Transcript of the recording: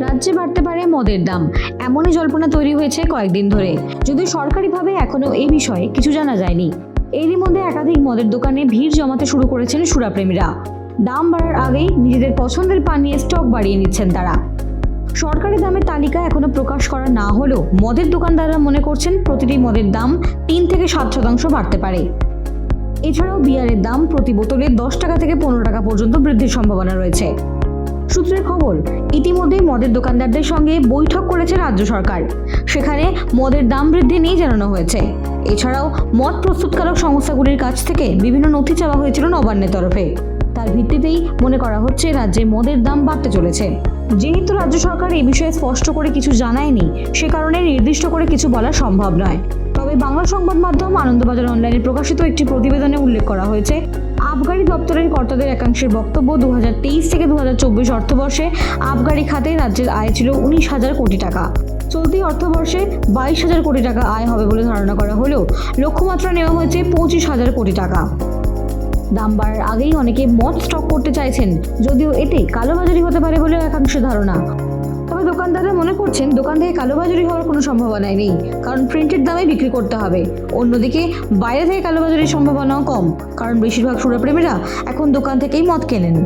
রাজ্যে বাড়তে পারে মদের দাম। এমনই জল্পনা তৈরি হয়েছে কয়েকদিন ধরে। যদিও সরকারিভাবে এখনও এই বিষয়ে কিছু জানা যায়নি। এরই মধ্যে একাধিক মদের দোকানে ভিড় জমাতে শুরু করেছেন সুরাপ্রেমীরা। দাম বাড়ার আগেই নিজেদের পছন্দের পানীয় স্টক বাড়িয়ে নিচ্ছেন তারা। সরকারি দামের তালিকা এখনও প্রকাশ করা না হলেও মদের দোকানদাররা মনে করছেন প্রতিটি মদের দাম তিন থেকে সাত শতাংশ বাড়তে পারে। এছাড়াও বিয়ারের দাম প্রতি বোতলে দশ টাকা থেকে পনেরো টাকা পর্যন্ত বৃদ্ধির সম্ভাবনা রয়েছে। সূত্রের খবর, ইতিমধ্যেই মদের দোকানদারদের সঙ্গে বৈঠক করেছে রাজ্য সরকার। সেখানে মদের দাম বৃদ্ধি নিয়ে জানানো হয়েছে। এছাড়াও মদ প্রস্তুতকারক সংস্থাগুলির কাছ থেকে বিভিন্ন নথি চাওয়া হয়েছিল নবান্নের তরফে। তার ভিত্তিতেই মনে করা হচ্ছে, রাজ্যে মদের দাম বাড়তে চলেছে। যেহেতু রাজ্য সরকার এই বিষয়ে স্পষ্ট করে কিছু জানায়নি, সে কারণে নির্দিষ্ট করে কিছু বলা সম্ভব নয়। তবে বাংলা সংবাদ মাধ্যম আনন্দবাজার অনলাইনে প্রকাশিত একটি প্রতিবেদনে উল্লেখ করা হয়েছে আবগারি দপ্তরের কর্তাদের একাংশের বক্তব্য দু হাজার তেইশ থেকে দুহাজার চব্বিশ অর্থবর্ষে আবগারি খাতে রাজ্যের আয় ছিল উনিশ হাজার কোটি টাকা। চলতি অর্থবর্ষে বাইশ হাজার কোটি টাকা আয় হবে বলে ধারণা করা হলেও লক্ষ্যমাত্রা নেওয়া হয়েছে পঁচিশ হাজার কোটি টাকা। দাম বাড়ার আগেই অনেকে মদ স্টক করতে চাইছেন, যদিও এতে কালোবাজারি হতে পারে বলেও একাংশ ধারণা। তবে দোকানদাররা মনে করছেন দোকান থেকে কালোবাজারি হওয়ার কোনো সম্ভাবনাই নেই, কারণ প্রিন্টের দামে বিক্রি করতে হবে। অন্যদিকে, বাইরে থেকে কালোবাজারির সম্ভাবনাও কম, কারণ বেশিরভাগ সুরাপ্রেমীরা এখন দোকান থেকেই মদ কেনেন।